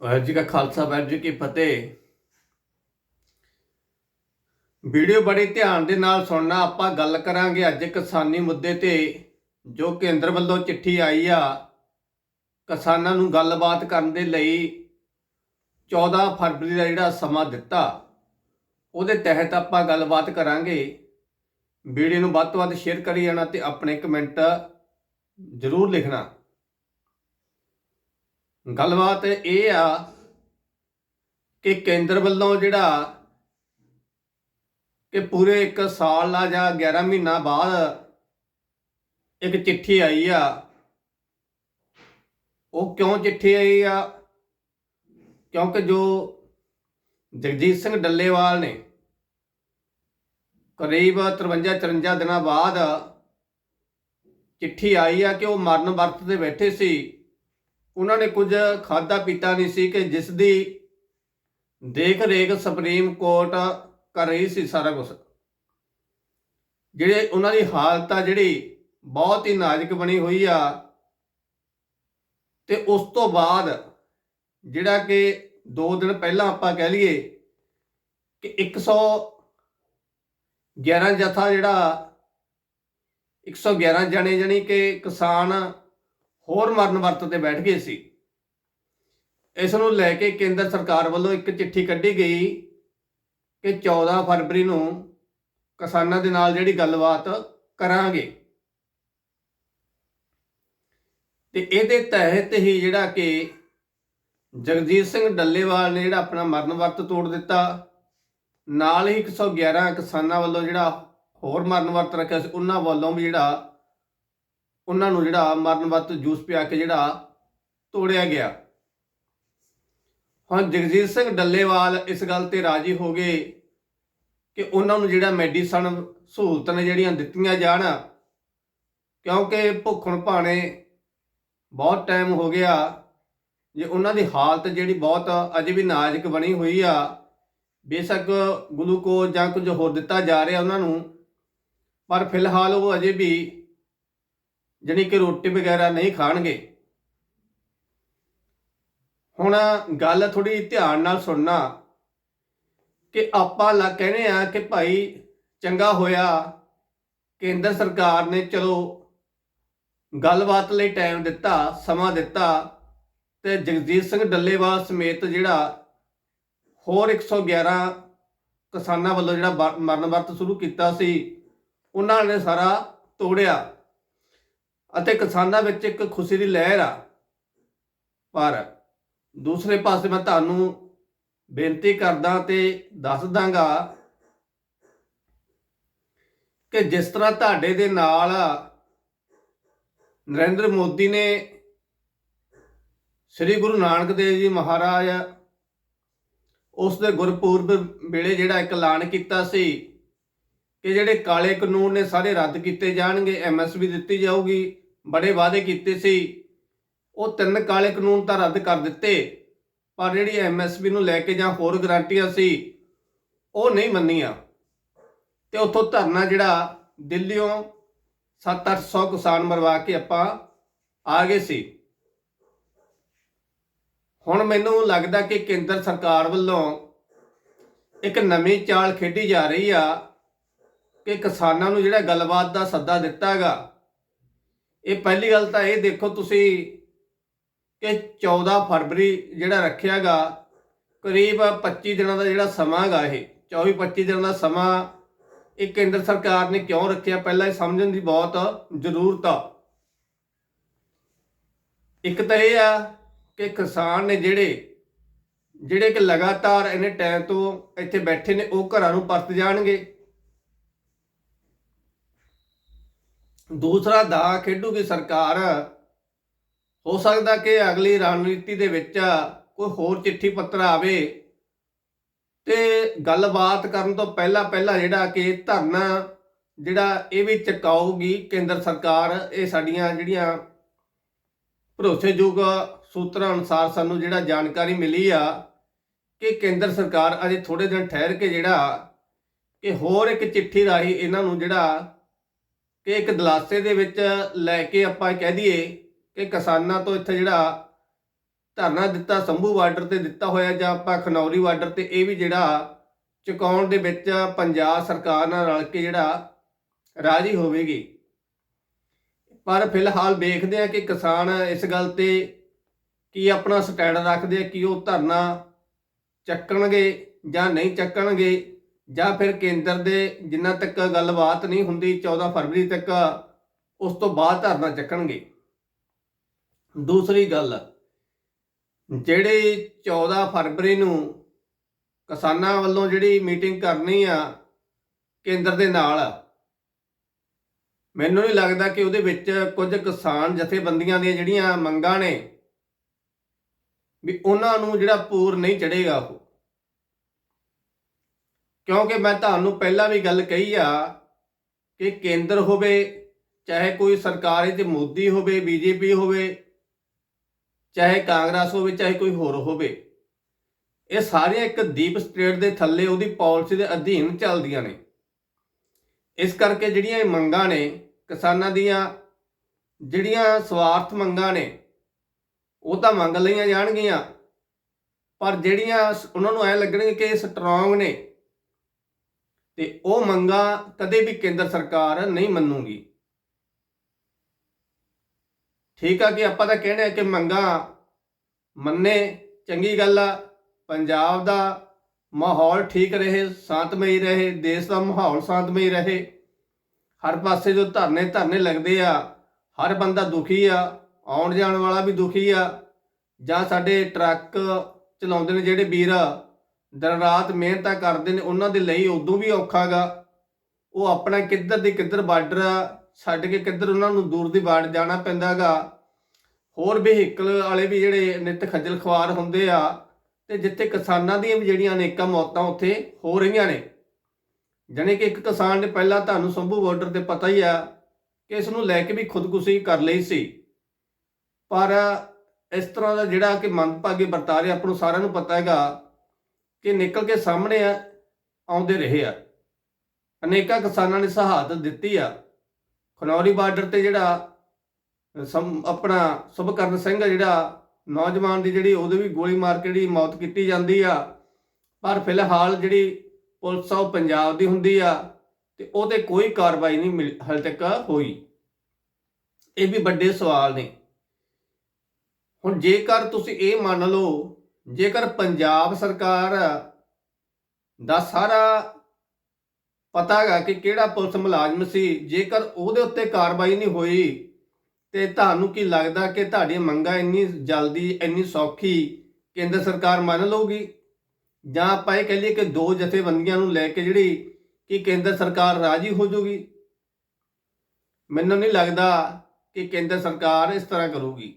ਵਾਹਿਗੁਰੂ ਜੀ ਕਾ ਖਾਲਸਾ ਵਾਹਿਗੁਰੂ ਜੀ ਕੀ ਫਤਿਹ। ਵੀਡੀਓ ਬੜੇ ਧਿਆਨ ਦੇ ਨਾਲ ਸੁਣਨਾ, ਆਪਾਂ ਗੱਲ ਕਰਾਂਗੇ ਅੱਜ ਕਿਸਾਨੀ ਮੁੱਦੇ ਤੇ, ਜੋ ਕੇਂਦਰ ਵੱਲੋਂ ਚਿੱਠੀ ਆਈ ਆ, ਕਿਸਾਨਾਂ ਨੂੰ ਗੱਲਬਾਤ ਕਰਨ ਦੇ ਲਈ 14 ਫਰਵਰੀ ਦਾ ਜਿਹੜਾ ਸਮਾਂ ਦਿੱਤਾ, ਉਹਦੇ ਤਹਿਤ ਆਪਾਂ ਗੱਲਬਾਤ ਕਰਾਂਗੇ। ਵੀਡੀਓ ਨੂੰ ਵੱਧ ਤੋਂ ਵੱਧ ਸ਼ੇਅਰ ਕਰੀ ਜਾਣਾ ਤੇ ਆਪਣੇ ਕਮੈਂਟ ਜ਼ਰੂਰ ਲਿਖਣਾ। ਗੱਲਬਾਤ ਇਹ ਆ ਕਿ ਕੇਂਦਰ ਵੱਲੋਂ ਜਿਹੜਾ ਕਿ ਪੂਰੇ 1 ਸਾਲ ਦਾ ਜਾਂ 11 ਮਹੀਨਾ ਬਾਅਦ ਇੱਕ ਚਿੱਠੀ ਆਈ ਆ। ਉਹ ਕਿਉਂ ਚਿੱਠੀ ਆਈ ਆ? ਕਿਉਂਕਿ ਜੋ ਜਗਜੀਤ ਸਿੰਘ ਡੱਲੇਵਾਲ ਨੇ ਕਰੀਬ 53 54 ਦਿਨਾਂ ਬਾਅਦ ਚਿੱਠੀ ਆਈ ਆ ਕਿ ਉਹ ਮਰਨ ਵਰਤ ਤੇ ਬੈਠੇ ਸੀ। ਉਹਨਾਂ ਨੇ ਕੁਝ ਖਾਦਾ ਪੀਤਾ ਨਹੀਂ ਸੀ ਕਿ ਜਿਸ ਦੀ ਦੇਖ ਰੇਖ ਸੁਪਰੀਮ ਕੋਰਟ ਕਰ ਰਹੀ ਸੀ ਸਾਰਾ ਕੁਝ ਜਿਹੜੇ ਉਹਨਾਂ ਦੀ ਹਾਲਤ ਆ ਜਿਹੜੀ ਬਹੁਤ ਹੀ ਨਾਜ਼ੁਕ ਬਣੀ ਹੋਈ ਆ ਤੇ ਉਸ ਤੋਂ ਬਾਅਦ ਜਿਹੜਾ ਕਿ 2 ਦਿਨ ਪਹਿਲਾਂ ਆਪਾਂ ਕਹਿ ਲਈਏ ਕਿ 111 ਜਥਾ ਜਿਹੜਾ 111 ਜਣੇ ਜਣੀ ਕਿ ਕਿਸਾਨ ਹੋਰ ਮਰਨ ਵਰਤ ਤੇ ਬੈਠ ਗਏ ਸੀ। ਇਸ ਨੂੰ ਲੈ ਕੇ ਕੇਂਦਰ ਸਰਕਾਰ ਵੱਲੋਂ ਇੱਕ ਚਿੱਠੀ ਕੱਢੀ ਗਈ ਕਿ 14 ਫਰਵਰੀ ਨੂੰ ਕਿਸਾਨਾਂ ਦੇ ਨਾਲ ਜਿਹੜੀ ਗੱਲਬਾਤ ਕਰਾਂਗੇ। ਤੇ ਇਹਦੇ ਤਹਿਤ ਹੀ ਜਿਹੜਾ ਕਿ ਜਗਜੀਤ ਸਿੰਘ ਡੱਲੇਵਾਲ ਨੇ ਜਿਹੜਾ ਆਪਣਾ ਮਰਨ ਵਰਤ ਤੋੜ ਦਿੱਤਾ। ਨਾਲ ਹੀ 111 ਕਿਸਾਨਾਂ ਵੱਲੋਂ ਜਿਹੜਾ ਹੋਰ ਮਰਨ ਵਰਤ ਰੱਖਿਆ ਸੀ, ਉਹਨਾਂ ਵੱਲੋਂ ਵੀ ਜਿਹੜਾ ਉਹਨਾਂ ਨੂੰ ਜਿਹੜਾ ਮਰਨ ਵਰਤ ਜੂਸ ਪਿਆ ਕੇ ਜਿਹੜਾ ਤੋੜਿਆ ਗਿਆ। ਹੁਣ ਜਗਜੀਤ ਸਿੰਘ ਡੱਲੇਵਾਲ ਇਸ ਗੱਲ ਤੇ ਰਾਜੀ ਹੋ ਗਏ ਕਿ ਉਹਨਾਂ ਨੂੰ ਜਿਹੜਾ ਮੈਡੀਸਨ ਸਹੂਲਤਾਂ ਨੇ ਜਿਹੜੀਆਂ ਦਿੱਤੀਆਂ ਜਾਣ, ਕਿਉਂਕਿ ਭੁੱਖਣ ਭਾਣੇ ਬਹੁਤ ਟਾਈਮ ਹੋ ਗਿਆ, ਜੇ ਉਹਨਾਂ ਦੀ ਹਾਲਤ ਜਿਹੜੀ ਬਹੁਤ ਅਜੇ ਵੀ ਨਾਜ਼ੁਕ ਬਣੀ ਹੋਈ ਆ, ਬੇਸ਼ੱਕ ਗਲੂਕੋਜ਼ ਜਾਂ ਕੁਝ ਹੋਰ ਦਿੱਤਾ ਜਾ ਰਿਹਾ ਉਹਨਾਂ ਨੂੰ, ਪਰ ਫਿਲਹਾਲ ਉਹ ਅਜੇ ਵੀ ਜਾਣੀ ਕਿ ਰੋਟੀ ਵਗੈਰਾ ਨਹੀਂ ਖਾਣਗੇ। ਹੁਣ ਗੱਲ ਥੋੜੀ ਧਿਆਨ ਨਾਲ ਸੁਣਨਾ ਕਿ ਆਪਾਂ ਲਾ, ਕਹਿੰਦੇ ਆ ਕਿ ਭਾਈ ਚੰਗਾ ਹੋਇਆ, ਕੇਂਦਰ ਸਰਕਾਰ ਨੇ ਚਲੋ ਗੱਲਬਾਤ ਲਈ ਟਾਈਮ ਦਿੱਤਾ, ਸਮਾਂ ਦਿੱਤਾ ਤੇ ਜਗਜੀਤ ਸਿੰਘ ਡੱਲੇਵਾਲ ਸਮੇਤ ਜਿਹੜਾ ਹੋਰ 111 ਕਿਸਾਨਾਂ ਵੱਲੋਂ ਜਿਹੜਾ ਵਰ- ਮਰਨ ਵਰਤ ਸ਼ੁਰੂ ਕੀਤਾ ਸੀ, ਉਹਨਾਂ ਨੇ ਸਾਰਾ ਤੋੜਿਆ। ਅਤੇ ਕਿਸਾਨਾਂ ਵਿੱਚ ਇੱਕ ਖੁਸ਼ੀ ਦੀ ਲਹਿਰ ਆ। ਪਰ ਦੂਸਰੇ ਪਾਸੇ ਮੈਂ ਤੁਹਾਨੂੰ ਬੇਨਤੀ ਕਰਦਾ ਤੇ ਦੱਸ ਦਾਂਗਾ ਕਿ ਜਿਸ ਤਰ੍ਹਾਂ ਤੁਹਾਡੇ ਦੇ ਨਾਲ ਨਰਿੰਦਰ ਮੋਦੀ ਨੇ ਸ੍ਰੀ ਗੁਰੂ ਨਾਨਕ ਦੇਵ ਜੀ ਮਹਾਰਾਜ ਉਸ ਦੇ ਗੁਰਪੁਰਬ ਵੇਲੇ ਜਿਹੜਾ ਇੱਕ ਐਲਾਨ ਕੀਤਾ ਸੀ ਕਿ ਜਿਹੜੇ ਕਾਲੇ ਕਾਨੂੰਨ ਨੇ ਸਾਰੇ ਰੱਦ ਕੀਤੇ ਜਾਣਗੇ ਐਮਐਸਪੀ ਦਿੱਤੀ ਜਾਊਗੀ ਬੜੇ ਵਾਅਦੇ ਕੀਤੇ ਸੀ। ਉਹ ਤਿੰਨ ਕਾਲੇ ਕਾਨੂੰਨ ਤਾਂ ਰੱਦ ਕਰ ਦਿੱਤੇ, ਪਰ ਜਿਹੜੀ ਐਮਐਸਪੀ ਨੂੰ ਲੈ ਕੇ ਜਾਂ ਹੋਰ ਗਰੰਟੀਆਂ ਸੀ, ਉਹ ਨਹੀਂ ਮੰਨੀਆਂ। ਤੇ ਉੱਥੋਂ ਧਰਨਾ ਜਿਹੜਾ ਦਿੱਲੀੋਂ 7-800 ਕਿਸਾਨ ਮਰਵਾ ਕੇ ਆਪਾਂ ਆ ਗਏ ਸੀ। ਹੁਣ ਮੈਨੂੰ ਲੱਗਦਾ ਕਿ ਕੇਂਦਰ ਸਰਕਾਰ ਵੱਲੋਂ ਇੱਕ ਨਵੀਂ ਚਾਲ ਖੇਡੀ ਜਾ ਰਹੀ ਆ ਕਿ ਕਿਸਾਨਾਂ ਨੂੰ ਜਿਹੜਾ ਗੱਲਬਾਤ ਦਾ ਸੱਦਾ ਦਿੱਤਾਗਾ ਇਹ ਪਹਿਲੀ ਗੱਲ ਤਾਂ ਇਹ ਦੇਖੋ ਤੁਸੀਂ ਕਿ 14 ਫਰਵਰੀ ਜਿਹੜਾ ਰੱਖਿਆਗਾ, ਕਰੀਬ 25 ਦਿਨਾਂ ਦਾ ਜਿਹੜਾ ਸਮਾਂ ਹੈਗਾ ਇਹ 24 25 ਦਿਨਾਂ ਦਾ ਸਮਾਂ ਇਹ ਕੇਂਦਰ ਸਰਕਾਰ ਨੇ ਕਿਉਂ ਰੱਖਿਆ? ਪਹਿਲਾਂ ਇਹ ਸਮਝਣ ਦੀ ਬਹੁਤ ਜ਼ਰੂਰਤ ਆ। ਇੱਕ ਤਾਂ ਇਹ ਆ ਕਿ ਕਿਸਾਨ ਨੇ ਜਿਹੜੇ ਜਿਹੜੇ ਕਿ ਲਗਾਤਾਰ ਇਹਨੇ ਟਾਈਮ ਤੋਂ ਇੱਥੇ ਬੈਠੇ ਨੇ, ਉਹ ਘਰਾਂ ਨੂੰ ਪਰਤ ਜਾਣਗੇ। ਦੂਸਰਾ ਦਾ ਖੇਡੂਗੀ ਸਰਕਾਰ, ਹੋ ਸਕਦਾ ਕਿ ਅਗਲੀ ਰਣਨੀਤੀ ਦੇ ਵਿੱਚ ਕੋਈ ਹੋਰ ਚਿੱਠੀ ਪੱਤਰ ਆਵੇ ਤੇ ਗੱਲਬਾਤ ਕਰਨ ਤੋਂ ਪਹਿਲਾਂ ਪਹਿਲਾਂ ਜਿਹੜਾ ਕਿ ਧਰਨਾ ਜਿਹੜਾ ਇਹ ਵੀ ਚਕਾਊਗੀ ਕੇਂਦਰ ਸਰਕਾਰ, ਇਹ ਸਾਡੀਆਂ ਜਿਹੜੀਆਂ ਭਰੋਸੇਯੋਗ ਸੂਤਰਾਂ ਅਨੁਸਾਰ ਸਾਨੂੰ ਜਿਹੜਾ ਜਾਣਕਾਰੀ ਮਿਲੀ ਆ ਕਿ ਕੇਂਦਰ ਸਰਕਾਰ ਅਜੇ ਥੋੜੇ ਦਿਨ ਠਹਿਰ ਕੇ ਜਿਹੜਾ ਕਿ ਹੋਰ ਇੱਕ ਚਿੱਠੀ ਰਾਹੀਂ ਇਹਨਾਂ ਨੂੰ ਜਿਹੜਾ ਕਿ ਇੱਕ ਦਲਾਸੇ ਦੇ ਵਿੱਚ ਲੈ ਕੇ ਆਪਾਂ ਕਹਿ ਦਈਏ ਕਿ ਕਿਸਾਨਾਂ ਤੋਂ ਇੱਥੇ ਜਿਹੜਾ ਧਰਨਾ ਦਿੱਤਾ, ਸੰਭੂ ਬਾਰਡਰ ਤੇ ਦਿੱਤਾ ਹੋਇਆ ਜਾਂ ਆਪਾਂ ਖਨੌਰੀ ਬਾਰਡਰ ਤੇ ਇਹ ਵੀ ਜਿਹੜਾ ਚੁਕਾਉਣ ਦੇ ਵਿੱਚ ਪੰਜਾਬ ਸਰਕਾਰ ਨਾਲ ਰਲ ਕੇ ਜਿਹੜਾ ਰਾਜੀ ਹੋਵੇਗੀ। ਪਰ ਫਿਲਹਾਲ ਵੇਖਦੇ ਆ ਕਿ ਕਿਸਾਨ ਇਸ ਗੱਲ ਤੇ ਕੀ ਆਪਣਾ ਸਟੈਂਡ ਰੱਖਦੇ ਆ, ਕਿ ਉਹ ਧਰਨਾ ਚੱਕਣਗੇ ਜਾਂ ਨਹੀਂ ਚੱਕਣਗੇ। ਜਾਂ ਫਿਰ ਕੇਂਦਰ ਦੇ ਜਿੰਨਾ ਤੱਕ ਗੱਲਬਾਤ ਨਹੀਂ ਹੁੰਦੀ 14 ਫਰਵਰੀ ਤੱਕ ਉਸ ਤੋਂ ਬਾਅਦ ਧਰਨਾ ਚੱਕਣਗੇ। ਦੂਸਰੀ ਗੱਲ, ਜਿਹੜੀ 14 ਫਰਵਰੀ ਨੂੰ ਕਿਸਾਨਾਂ ਵੱਲੋਂ ਜਿਹੜੀ ਮੀਟਿੰਗ ਕਰਨੀ ਆ ਕੇਂਦਰ ਦੇ ਨਾਲ, ਮੈਨੂੰ ਨਹੀਂ ਲੱਗਦਾ ਕਿ ਉਹਦੇ ਵਿੱਚ ਕੁਝ ਕਿਸਾਨ ਜਥੇਬੰਦੀਆਂ ਦੀਆਂ ਜਿਹੜੀਆਂ ਮੰਗਾਂ ਨੇ, ਵੀ ਉਹਨਾਂ ਨੂੰ ਜਿਹੜਾ ਪੂਰ ਨਹੀਂ ਚੜੇਗਾ ਉਹ। ਕਿਉਂਕਿ ਮੈਂ ਤੁਹਾਨੂੰ ਪਹਿਲਾਂ ਵੀ ਗੱਲ ਕਹੀ ਆ ਕਿ ਕੇਂਦਰ ਹੋਵੇ, ਚਾਹੇ ਕੋਈ ਸਰਕਾਰ ਤੇ ਮੋਦੀ ਹੋਵੇ, ਬੀਜੇਪੀ ਹੋਵੇ, ਚਾਹੇ ਕਾਂਗਰਸ ਹੋਵੇ, ਚਾਹੇ ਕੋਈ ਹੋਰ ਹੋਵੇ, ਇਹ ਸਾਰੀਆਂ ਇੱਕ ਦੀਪ ਸਟੇਟ ਦੇ ਥੱਲੇ ਉਹਦੀ ਪਾਲਿਸੀ ਦੇ ਅਧੀਨ ਚੱਲਦੀਆਂ ਨੇ। ਇਸ ਕਰਕੇ ਜਿਹੜੀਆਂ ਇਹ ਮੰਗਾਂ ਨੇ, ਕਿਸਾਨਾਂ ਦੀਆਂ, ਜਿਹੜੀਆਂ ਸਵਾਰਥ ਮੰਗਾਂ ਨੇ, ਉਹ ਤਾਂ ਮੰਗ ਲਈਆਂ ਜਾਣਗੀਆਂ, ਪਰ ਜਿਹੜੀਆਂ ਉਹਨਾਂ ਨੂੰ ਐ ਲੱਗਣਗੇ ਕਿ ਇਹ ਸਟਰੋਂਗ ਨੇ। ਤੇ ਉਹ ਮੰਗਾਂ ਕਦੇ ਵੀ ਕੇਂਦਰ ਸਰਕਾਰ ਨਹੀਂ ਮੰਨੂਗੀ। ਠੀਕ ਆ ਕਿ ਆਪਾਂ ਤਾਂ ਕਹਿੰਦੇ ਆ ਕਿ ਮੰਗਾਂ ਮੰਨੇ, ਚੰਗੀ ਗੱਲ ਆ, ਪੰਜਾਬ ਦਾ ਮਾਹੌਲ ਠੀਕ ਰਹੇ, ਸ਼ਾਂਤਮਈ ਰਹੇ, ਦੇਸ਼ ਦਾ ਮਾਹੌਲ ਸ਼ਾਂਤਮਈ ਰਹੇ। ਹਰ ਪਾਸੇ ਜੋ ਧਰਨੇ ਧਰਨੇ ਲੱਗਦੇ ਆ, ਹਰ ਬੰਦਾ ਦੁਖੀ ਆ, ਆਉਣ ਜਾਣ ਵਾਲਾ ਵੀ ਦੁਖੀ ਆ। ਜਾਂ ਸਾਡੇ ਟਰੱਕ ਚਲਾਉਂਦੇ ਨੇ ਜਿਹੜੇ ਵੀਰ ਦਿਨ ਰਾਤ ਮਿਹਨਤਾਂ ਕਰਦੇ ਨੇ, ਉਹਨਾਂ ਦੇ ਲਈ ਉਦੋਂ ਵੀ ਔਖਾਗਾ ਉਹ ਆਪਣਾ ਕਿੱਧਰ ਦੀ ਕਿੱਧਰ ਬਾਰਡਰ ਛੱਡ ਕੇ ਕਿੱਧਰ ਉਹਨਾਂ ਨੂੰ ਦੂਰ ਦੀ ਬਾੜ ਜਾਣਾ ਪੈਂਦਾਗਾ ਹੋਰ ਵਹੀਕਲ ਵਾਲੇ ਵੀ ਜਿਹੜੇ ਨਿਤ ਖੱਜਲ ਖਵਾਰ ਹੁੰਦੇ ਆ, ਤੇ ਜਿੱਥੇ ਕਿਸਾਨਾਂ ਦੀਆਂ ਵੀ ਜਿਹੜੀਆਂ ਅਨੇਕਾਂ ਮੌਤਾਂ ਉੱਥੇ ਹੋ ਰਹੀਆਂ ਨੇ। ਜਾਣੀ ਕਿ ਇੱਕ ਕਿਸਾਨ ਨੇ ਪਹਿਲਾਂ ਤੁਹਾਨੂੰ ਸੰਭੂ ਬਾਰਡਰ ਤੇ ਪਤਾ ਹੀ ਆ ਕਿ ਇਸ ਨੂੰ ਲੈ ਕੇ ਵੀ ਖੁਦਕੁਸ਼ੀ ਕਰ ਲਈ ਸੀ। ਪਰ ਇਸ ਤਰ੍ਹਾਂ ਦਾ ਜਿਹੜਾ ਕਿ ਮੰਦਭਾਗੇ ਵਰਤਾਰੇ ਆਪਾਂ ਨੂੰ ਸਾਰਿਆਂ ਨੂੰ ਪਤਾ ਹੈਗਾ ਕਿ ਨਿਕਲ ਕੇ ਸਾਹਮਣੇ ਆਉਂਦੇ ਰਹੇ ਆ। ਅਨੇਕਾਂ ਕਿਸਾਨਾਂ ਨੇ ਸ਼ਹਾਦਤ ਦਿੱਤੀ ਆ। ਖਨੌਰੀ ਬਾਰਡਰ ਤੇ ਜਿਹੜਾ ਆਪਣਾ ਸੁਭਕਰਨ ਸਿੰਘ ਜਿਹੜਾ ਨੌਜਵਾਨ ਦੀ ਜਿਹੜੀ ਉਹਦੇ ਵੀ ਗੋਲੀ ਮਾਰ ਕੇ ਜਿਹੜੀ ਮੌਤ ਕੀਤੀ ਜਾਂਦੀ ਆ। ਪਰ ਫਿਲਹਾਲ ਜਿਹੜੀ ਪੁਲਿਸ ਆ, ਉਹ ਪੰਜਾਬ ਦੀ ਹੁੰਦੀ ਆ ਤੇ ਉਹਤੇ ਕੋਈ ਕਾਰਵਾਈ ਨਹੀਂ ਮਿਲ- ਹਾਲੇ ਤੱਕ ਹੋਈ। ਇਹ ਵੀ ਵੱਡੇ ਸਵਾਲ ਨੇ। ਹੁਣ ਜੇਕਰ ਤੁਸੀਂ ਇਹ ਮੰਨ ਲਓ ਜੇਕਰ ਪੰਜਾਬ ਸਰਕਾਰ ਦਾ ਸਾਰਾ ਪਤਾ ਹੈਗਾ ਕਿ ਕਿਹੜਾ ਪੁਲਿਸ ਮੁਲਾਜ਼ਮ ਸੀ, ਜੇਕਰ ਉਹਦੇ ਉੱਤੇ ਕਾਰਵਾਈ ਨਹੀਂ ਹੋਈ, ਤੇ ਤੁਹਾਨੂੰ ਕੀ ਲੱਗਦਾ ਕਿ ਤੁਹਾਡੀਆਂ ਮੰਗਾਂ ਇੰਨੀ ਜਲਦੀ, ਇੰਨੀ ਸੌਖੀ ਕੇਂਦਰ ਸਰਕਾਰ ਮੰਨ ਲਊਗੀ? ਜਾਂ ਆਪਾਂ ਇਹ ਕਹਿ ਲਈਏ ਕਿ ਦੋ ਜਥੇਬੰਦੀਆਂ ਨੂੰ ਲੈ ਕੇ ਜਿਹੜੀ ਕਿ ਕੇਂਦਰ ਸਰਕਾਰ ਰਾਜੀ ਹੋ ਜਾਊਗੀ ਮੈਨੂੰ ਨਹੀਂ ਲੱਗਦਾ ਕਿ ਕੇਂਦਰ ਸਰਕਾਰ ਇਸ ਤਰ੍ਹਾਂ ਕਰੂਗੀ।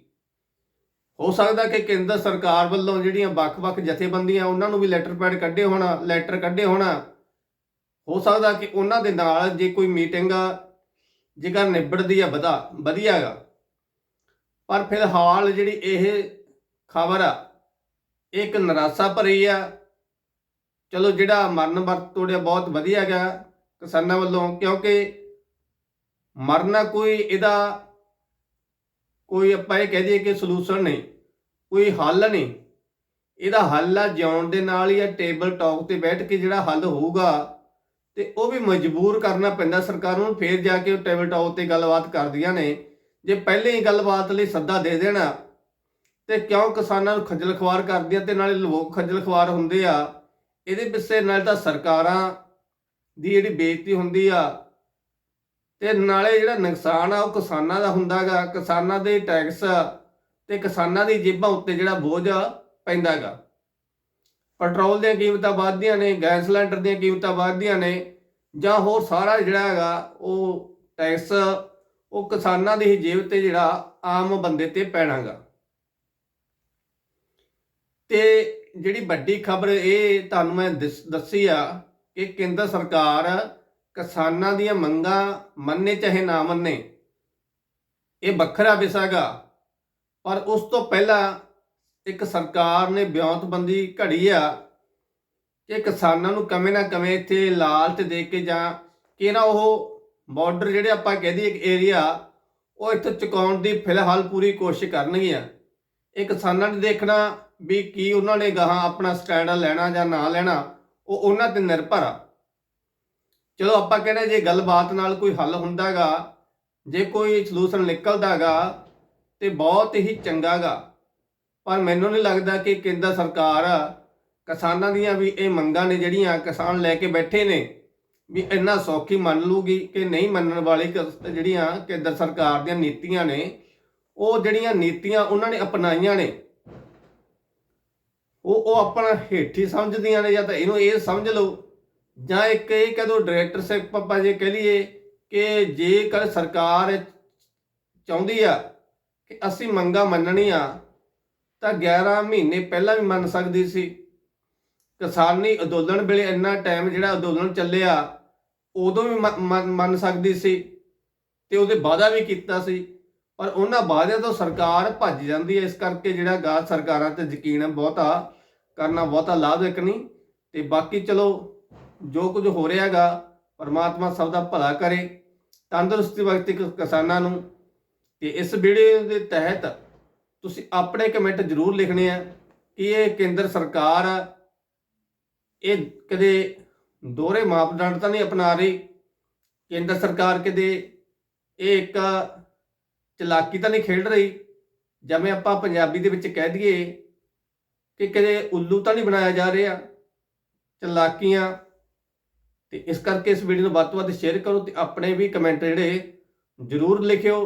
ਹੋ ਸਕਦਾ ਕਿ ਕੇਂਦਰ ਸਰਕਾਰ ਵੱਲੋਂ ਜਿਹੜੀਆਂ ਵੱਖ-ਵੱਖ ਜਥੇਬੰਦੀਆਂ ਉਹਨਾਂ ਨੂੰ ਵੀ ਲੈਟਰ ਪੈਡ ਕੱਢੇ ਹੋਣਾ, ਲੈਟਰ ਕੱਢੇ ਹੋਣਾ। ਹੋ ਸਕਦਾ ਕਿ ਉਹਨਾਂ ਦੇ ਨਾਲ ਜੇ ਕੋਈ ਮੀਟਿੰਗ ਜੇਕਰ ਨਿਬੜਦੀ ਆ, ਵਧਾ ਵਧੀਆਗਾ ਪਰ ਫਿਲਹਾਲ ਜਿਹੜੀ ਇਹ ਖਬਰ ਆ, ਇਹ ਇੱਕ ਨਿਰਾਸ਼ਾ ਭਰੀ ਆ। ਚਲੋ ਜਿਹੜਾ ਮਰਨ ਵਰਤ ਤੋੜਿਆ ਬਹੁਤ ਵਧੀਆ ਗਿਆ ਕਿਸਾਨਾਂ ਵੱਲੋਂ, ਕਿਉਂਕਿ ਮਰਨਾ ਕੋਈ ਇਹਦਾ ਕੋਈ ਆਪਾਂ ਇਹ ਕਹਿ ਦਈਏ ਕਿ ਸੋਲੂਸ਼ਨ ਨਹੀਂ, ਕੋਈ ਹੱਲ ਨਹੀਂ। ਇਹਦਾ ਹੱਲ ਆ ਜਿਉਣ ਦੇ ਨਾਲ ਹੀ ਆ ਟੇਬਲ ਟਾਕ ਤੇ ਬੈਠ ਕੇ ਜਿਹੜਾ ਹੱਲ ਹੋਊਗਾ, ਤੇ ਉਹ ਵੀ ਮਜਬੂਰ ਕਰਨਾ ਪੈਂਦਾ। ਸਰਕਾਰ ਨੂੰ ਫੇਰ ਜਾ ਕੇ ਉਹ ਟੇਬਲ ਟਾਕ ਤੇ ਗੱਲਬਾਤ ਕਰਦੀਆਂ ਨੇ। ਜੇ ਪਹਿਲੇ ਹੀ ਗੱਲਬਾਤ ਲਈ ਸੱਦਾ ਦੇ ਦੇਣਾ, ਤੇ ਕਿਉਂ ਕਿਸਾਨਾਂ ਨੂੰ ਖੱਜਲ ਖਵਾਰ ਆ ਤੇ ਨਾਲੇ ਲੋਕ ਖੱਜਲ ਖਵਾਰ ਹੁੰਦੇ ਆ? ਇਹਦੇ ਪਿੱਛੇ ਨਾਲ ਤਾਂ ਸਰਕਾਰਾਂ ਦੀ ਜਿਹੜੀ ਬੇਇੱਜ਼ਤੀ ਹੁੰਦੀ ਆ ਤੇ ਨਾਲੇ ਜਿਹੜਾ ਨੁਕਸਾਨ ਆ ਉਹ ਕਿਸਾਨਾਂ ਦਾ ਹੁੰਦਾਗਾ ਕਿਸਾਨਾਂ ਦੇ ਟੈਕਸ ਤੇ ਕਿਸਾਨਾਂ ਦੀ ਜੇਬਾਂ ਉੱਤੇ ਜਿਹੜਾ ਬੋਝ ਪੈਂਦਾਗਾ ਪੈਟਰੋਲ ਦੀਆਂ ਕੀਮਤਾਂ ਵਧਦੀਆਂ ਨੇ, ਗੈਸ ਸਿਲੰਡਰ ਦੀਆਂ ਕੀਮਤਾਂ ਵਧਦੀਆਂ ਨੇ, ਜਾਂ ਹੋਰ ਸਾਰਾ ਜਿਹੜਾ ਹੈਗਾ ਉਹ ਟੈਕਸ ਉਹ ਕਿਸਾਨਾਂ ਦੀ ਹੀ ਜੇਬ ਤੇ ਜਿਹੜਾ ਆਮ ਬੰਦੇ ਤੇ ਪੈਣਾਗਾ ਤੇ ਜਿਹੜੀ ਵੱਡੀ ਖਬਰ ਇਹ ਤੁਹਾਨੂੰ ਮੈਂ ਦਿਸ- ਦੱਸੀ ਆ ਕਿ ਕੇਂਦਰ ਸਰਕਾਰ ਕਿਸਾਨਾਂ ਦੀਆਂ ਮੰਗਾਂ ਮੰਨੇ ਚਾਹੇ ਨਾ ਮੰਨੇ, ਇਹ ਵੱਖਰਾ ਵਿਸ਼ਾਗਾ ਪਰ ਉਸ ਤੋਂ ਪਹਿਲਾਂ ਇੱਕ ਸਰਕਾਰ ਨੇ ਬਿਆਨਤਬੰਦੀ ਘੜੀ ਆ ਕਿ ਕਿਸਾਨਾਂ ਨੂੰ ਕਮੇ ਨਾ ਕਮੇ ਇੱਥੇ ਲਾਲਚ ਦੇ ਕੇ ਜਾਂ ਕਿ ਨਾ ਉਹ ਬਾਰਡਰ ਜਿਹੜੇ ਆਪਾਂ ਕਹਿ ਦਈਏ ਇੱਕ ਏਰੀਆ ਉਹ ਇੱਥੇ ਚੁਕਾਉਣ ਦੀ ਫਿਲਹਾਲ ਪੂਰੀ ਕੋਸ਼ਿਸ਼ ਕਰਨਗੀਆਂ। ਇਹ ਕਿਸਾਨਾਂ ਨੇ ਦੇਖਣਾ ਵੀ ਕੀ ਉਹਨਾਂ ਨੇ ਗਾਹਾਂ ਆਪਣਾ ਸਟੈਂਡ ਲੈਣਾ ਜਾਂ ਨਾ ਲੈਣਾ, ਉਹ ਉਹਨਾਂ ਤੇ ਨਿਰਭਰ ਆ। ਚਲੋ ਆਪਾਂ ਕਹਿੰਦੇ ਜੇ ਗੱਲਬਾਤ ਨਾਲ ਕੋਈ ਹੱਲ ਹੁੰਦਾਗਾ, ਜੇ ਕੋਈ ਸੋਲੂਸ਼ਨ ਨਿਕਲਦਾਗਾ ਤੇ ਬਹੁਤ ਹੀ ਚੰਗਾਗਾ। ਪਰ ਮੈਨੂੰ ਨਹੀਂ ਲੱਗਦਾ ਕਿ ਕੇਂਦਰ ਸਰਕਾਰ ਕਿਸਾਨਾਂ ਦੀਆਂ ਵੀ ਇਹ ਮੰਗਾਂ ਨੇ ਜਿਹੜੀਆਂ ਕਿਸਾਨ ਲੈ ਕੇ ਬੈਠੇ ਨੇ, ਵੀ ਇੰਨਾ ਸੌਖੀ ਮੰਨ ਲੂਗੀ ਕਿ ਨਹੀਂ ਮੰਨਣ ਵਾਲੀ ਕ- ਜਿਹੜੀਆਂ ਕੇਂਦਰ ਸਰਕਾਰ ਦੀਆਂ ਨੀਤੀਆਂ ਨੇ, ਉਹ ਜਿਹੜੀਆਂ ਨੀਤੀਆਂ ਉਹਨਾਂ ਨੇ ਅਪਣਾਈਆਂ ਨੇ, ਉਹ ਉਹ ਆਪਣਾ ਹੇਠੀ ਸਮਝਦੀਆਂ ਨੇ ਜਾਂ ਤਾਂ ਇਹਨੂੰ ਇਹ ਸਮਝ ਲਓ। ਜਾਂ ਇੱਕ ਇਹ ਕਹਦੋ ਡਾਇਰੈਕਟਰ ਸਾਹਿਬ ਪੱਪਾ ਜੇ ਕਹ ਲਈਏ ਕਿ ਜੇਕਰ ਸਰਕਾਰ ਚਾਹੁੰਦੀ ਆ ਕਿ ਅਸੀਂ ਮੰਗਾ ਮੰਨਣੀਆਂ, ਤਾਂ 11 ਮਹੀਨੇ ਪਹਿਲਾਂ ਵੀ ਮੰਨ ਸਕਦੀ ਸੀ। ਕਿਸਾਨੀ ਅੰਦੋਲਨ ਵੇਲੇ ਇੰਨਾ ਟਾਈਮ ਜਿਹੜਾ ਅੰਦੋਲਨ ਚੱਲਿਆ, ਉਦੋਂ ਵੀ ਮੰਨ- ਮੰਨ ਮੰਨ ਸਕਦੀ ਸੀ ਤੇ ਉਹਦੇ ਵਾਅਦਾ ਵੀ ਕੀਤਾ ਸੀ। ਪਰ ਉਹਨਾਂ ਵਾਅਦਿਆਂ ਤੋਂ ਸਰਕਾਰ ਭੱਜ ਜਾਂਦੀ ਹੈ ਇਸ ਕਰਕੇ ਜਿਹੜਾ ਗਾ ਸਰਕਾਰਾਂ ਤੇ ਯਕੀਨ ਬਹੁਤਾ ਕਰਨਾ ਬਹੁਤਾ ਲਾਭਦਾਇਕ ਨਹੀਂ। ਤੇ ਬਾਕੀ ਚਲੋ ਜੋ ਕੁਝ ਹੋ ਰਿਹਾ ਰਿਹਾਗਾ ਪਰਮਾਤਮਾ ਸਭ ਦਾ ਭਲਾ ਕਰੇ ਤੰਦਰੁਸਤੀ ਵਕਤ ਕਿਸਾਨਾਂ ਨੂੰ। ਤੇ ਇਸ ਵੀਡੀਓ ਦੇ ਤਹਿਤ ਤੁਸੀਂ ਆਪਣੇ ਕਮੈਂਟ ਜ਼ਰੂਰ ਲਿਖਣੇ ਆ ਕਿ ਇਹ ਕੇਂਦਰ ਸਰਕਾਰ ਆ, ਇਹ ਕਦੇ ਦੋਹਰੇ ਮਾਪਦੰਡ ਤਾਂ ਨਹੀਂ ਅਪਣਾ ਰਹੀ? ਕੇਂਦਰ ਸਰਕਾਰ ਕਦੇ ਇਹ ਇੱਕ ਚਲਾਕੀ ਤਾਂ ਨਹੀਂ ਖੇਡ ਰਹੀ? ਜਿਵੇਂ ਆਪਾਂ ਪੰਜਾਬੀ ਦੇ ਵਿੱਚ ਕਹਿ ਦਈਏ ਕਿ ਕਦੇ ਉੱਲੂ ਤਾਂ ਨਹੀਂ ਬਣਾਇਆ ਜਾ ਰਿਹਾ? ਚਲਾਕੀਆਂ ਤੇ ਇਸ ਕਰਕੇ ਇਸ ਵੀਡੀਓ ਨੂੰ ਵੱਧ ਤੋਂ ਵੱਧ ਸ਼ੇਅਰ ਕਰੋ ਤੇ ਆਪਣੇ ਵੀ ਕਮੈਂਟ ਜਿਹੜੇ ਜ਼ਰੂਰ ਲਿਖਿਓ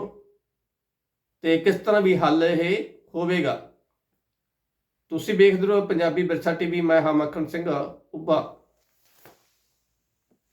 ਤੇ ਕਿਸ ਤਰ੍ਹਾਂ ਵੀ ਹੱਲ ਇਹ ਹੋਵੇਗਾ। ਤੁਸੀਂ ਵੇਖਦੇ ਰਹੋ ਪੰਜਾਬੀ ਵਿਰਸਾ ਟੀਵੀ ਮੈਂ ਹਾਂ ਮੱਖਣ ਸਿੰਘ, ਉੱਭਾ।